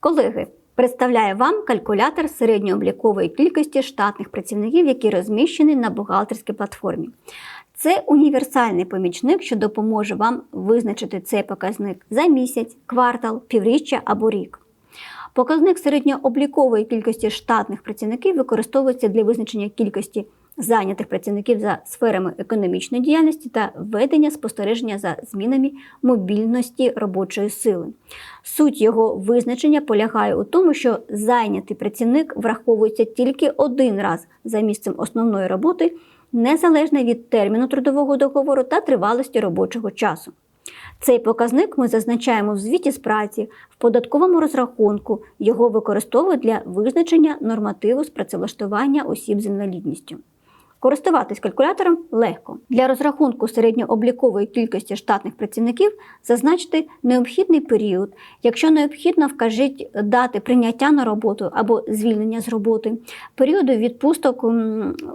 Колеги, представляю вам калькулятор середньооблікової кількості штатних працівників, які розміщені на бухгалтерській платформі. Це універсальний помічник, що допоможе вам визначити цей показник за місяць, квартал, півріччя або рік. Показник середньооблікової кількості штатних працівників використовується для визначення кількості зайнятих працівників за сферами економічної діяльності та ведення спостереження за змінами мобільності робочої сили. Суть його визначення полягає у тому, що зайнятий працівник враховується тільки один раз за місцем основної роботи, незалежно від терміну трудового договору та тривалості робочого часу. Цей показник ми зазначаємо в звіті з праці, в податковому розрахунку. Його використовують для визначення нормативу з працевлаштування осіб з інвалідністю. Користуватись калькулятором легко. Для розрахунку середньооблікової кількості штатних працівників зазначте необхідний період. Якщо необхідно, вкажіть дати прийняття на роботу або звільнення з роботи, періоди відпусток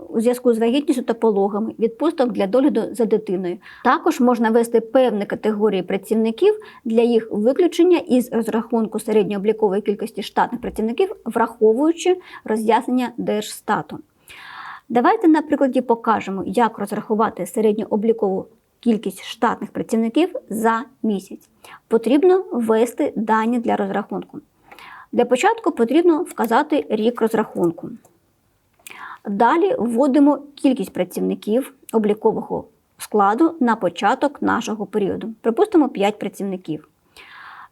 у зв'язку з вагітністю та пологами, відпусток для догляду за дитиною. Також можна ввести певні категорії працівників для їх виключення із розрахунку середньооблікової кількості штатних працівників, враховуючи роз'яснення Держстату. Давайте на прикладі покажемо, як розрахувати середньооблікову кількість штатних працівників за місяць. Потрібно ввести дані для розрахунку. Для початку потрібно вказати рік розрахунку. Далі вводимо кількість працівників облікового складу на початок нашого періоду. Припустимо 5 працівників.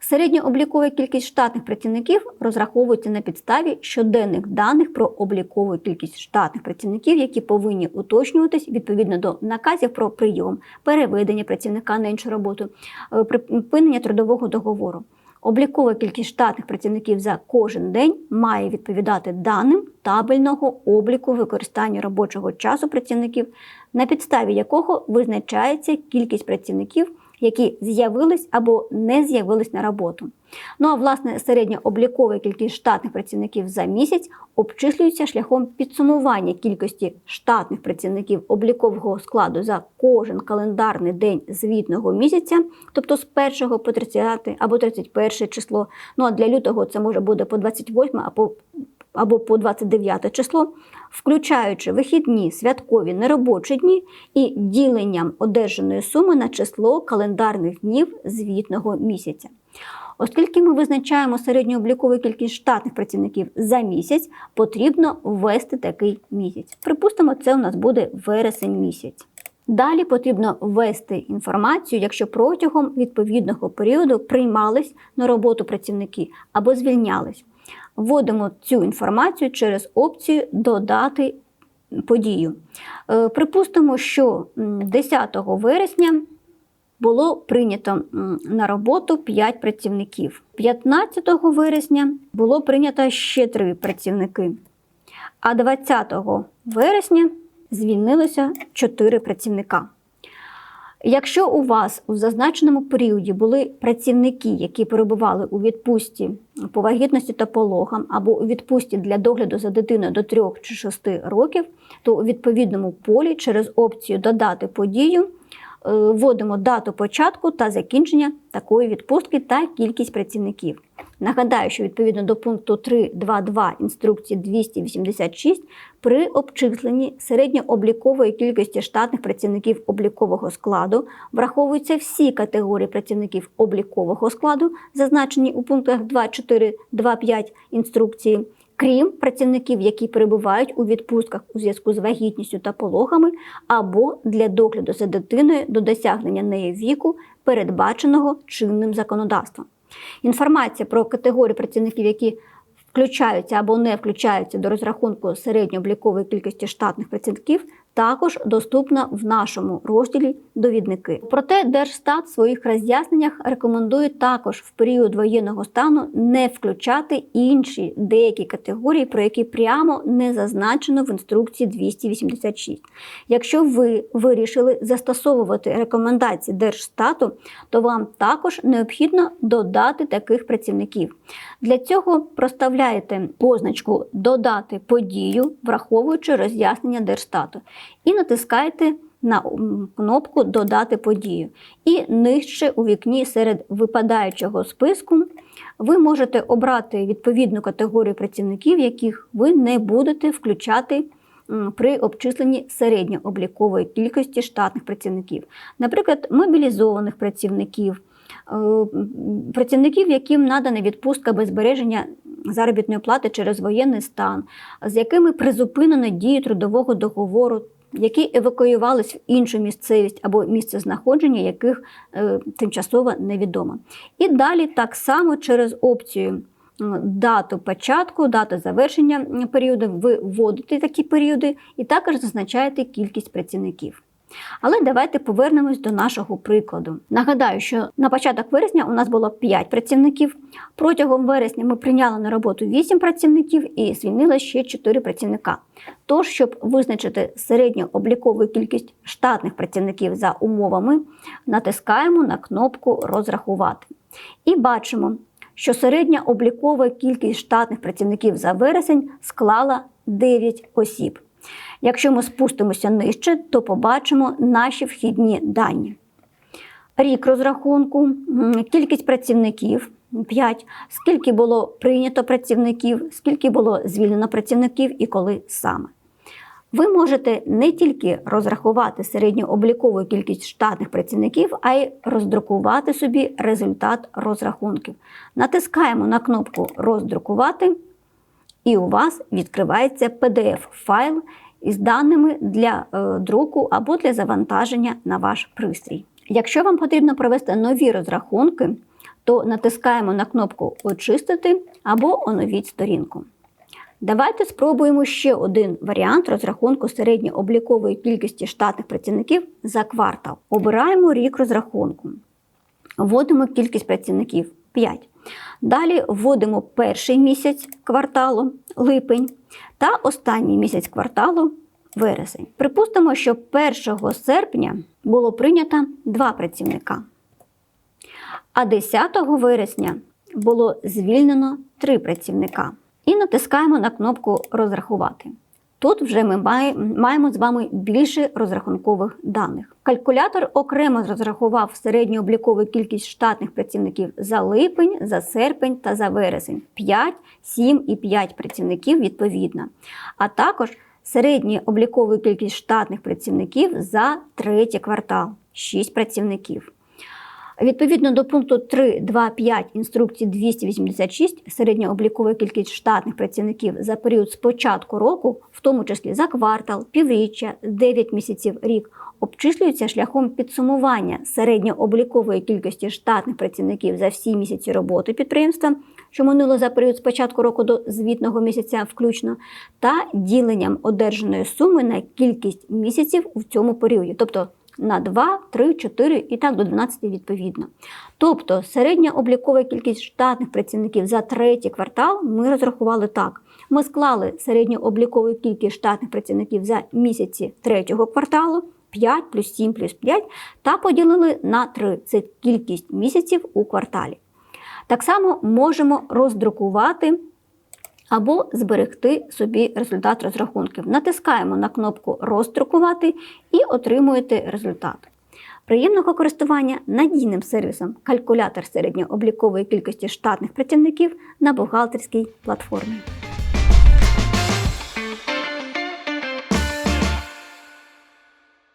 Середньооблікова кількість штатних працівників розраховується на підставі щоденних даних про облікову кількість штатних працівників, які повинні уточнюватись відповідно до наказів про прийом, переведення працівника на іншу роботу, е, припинення трудового договору. Облікова кількість штатних працівників за кожен день має відповідати даним табельного обліку використання робочого часу працівників, на підставі якого визначається кількість працівників які з'явились або не з'явились на роботу. Ну а власне середньооблікова кількість штатних працівників за місяць обчислюється шляхом підсумування кількості штатних працівників облікового складу за кожен календарний день звітного місяця, тобто з 1 по 30 або 31 число. Ну а для лютого це може бути по 28 або або по 29 число, включаючи вихідні, святкові неробочі дні і діленням одержаної суми на число календарних днів звітного місяця. Оскільки ми визначаємо середньооблікову кількість штатних працівників за місяць, потрібно ввести такий місяць. Припустимо, це у нас буде вересень місяць. Далі потрібно ввести інформацію, якщо протягом відповідного періоду приймались на роботу працівники або звільнялись. Вводимо цю інформацію через опцію Додати подію. Е, припустимо, що 10 вересня було прийнято на роботу 5 працівників. 15 вересня було прийнято ще 3 працівники. А 20 вересня звільнилося 4 працівника. Якщо у вас у зазначеному періоді були працівники, які перебували у відпустці по вагітності та пологам, або у відпустці для догляду за дитиною до 3 чи 6 років, то у відповідному полі через опцію Додати подію вводимо дату початку та закінчення такої відпустки та кількість працівників. Нагадаю, що відповідно до пункту 3.2.2 інструкції 286 при обчисленні середньооблікової кількості штатних працівників облікового складу враховуються всі категорії працівників облікового складу, зазначені у пунктах 2.4.2.5 інструкції крім працівників, які перебувають у відпустках у зв'язку з вагітністю та пологами, або для догляду за дитиною до досягнення неї віку, передбаченого чинним законодавством. Інформація про категорію працівників, які включаються або не включаються до розрахунку середньооблікової кількості штатних працівників, також доступна в нашому розділі довідники. Проте Держстат в своїх роз'ясненнях рекомендує також в період воєнного стану не включати інші деякі категорії, про які прямо не зазначено в інструкції 286. Якщо ви вирішили застосовувати рекомендації Держстату, то вам також необхідно додати таких працівників. Для цього проставляєте позначку Додати подію, враховуючи роз'яснення Держстату і натискаєте на кнопку Додати подію. І нижче у вікні серед випадаючого списку ви можете обрати відповідну категорію працівників, яких ви не будете включати при обчисленні середньооблікової кількості штатних працівників, наприклад, мобілізованих працівників, е, працівників, яким надана відпустка без збереження заробітної плати через воєнний стан, з якими призупинено дію трудового договору. Які евакуювались в іншу місцевість або місце знаходження, яких е, тимчасово невідомо. І далі так само через опцію дату початку, дату завершення періоду, ви вводите такі періоди і також зазначаєте кількість працівників. Але давайте повернемось до нашого прикладу. Нагадаю, що на початок вересня у нас було 5 працівників. Протягом вересня ми прийняли на роботу 8 працівників і звільнили ще 4 працівника. Тож, щоб визначити середньооблікову кількість штатних працівників за умовами, натискаємо на кнопку Розрахувати. І бачимо, що середня облікова кількість штатних працівників за вересень склала 9 осіб. Якщо ми спустимося нижче, то побачимо наші вхідні дані. Рік розрахунку, кількість працівників 5, скільки було прийнято працівників, скільки було звільнено працівників і коли саме. Ви можете не тільки розрахувати середньооблікову кількість штатних працівників, а й роздрукувати собі результат розрахунків. Натискаємо на кнопку Роздрукувати, і у вас відкривається PDF-файл із даними для е, друку або для завантаження на ваш пристрій. Якщо вам потрібно провести нові розрахунки, то натискаємо на кнопку Очистити або оновіть сторінку. Давайте спробуємо ще один варіант розрахунку середньооблікової кількості штатних працівників за квартал. Обираємо рік розрахунку. Вводимо кількість працівників 5. Далі вводимо перший місяць кварталу липень та останній місяць кварталу вересень. Припустимо, що 1 серпня було прийнято 2 працівника, а 10 вересня було звільнено 3 працівника. І натискаємо на кнопку Розрахувати. Тут вже ми має- маємо з вами більше розрахункових даних. Калькулятор окремо розрахував середньооблікову кількість штатних працівників за липень, за серпень та за вересень 5, 7 і 5 працівників відповідно, а також середню облікову кількість штатних працівників за третій квартал 6 працівників. Відповідно до пункту 3.2.5 інструкції 286 середньооблікова кількість штатних працівників за період з початку року, в тому числі за квартал, півріччя, 9 місяців рік, обчислюється шляхом підсумування середньооблікової кількості штатних працівників за всі місяці роботи підприємства, що минуло за період з початку року до звітного місяця включно, та діленням одержаної суми на кількість місяців у цьому періоді. Тобто на 2, 3, 4 і так до 12 відповідно. Тобто середня облікова кількість штатних працівників за третій квартал ми розрахували так. Ми склали середню облікову кількість штатних працівників за місяці третього кварталу 5 плюс 7 плюс 5 та поділили на 3. Це кількість місяців у кварталі. Так само можемо роздрукувати або зберегти собі результат розрахунків. Натискаємо на кнопку Роздрукувати і отримуєте результат. Приємного користування надійним сервісом калькулятор середньооблікової кількості штатних працівників на бухгалтерській платформі.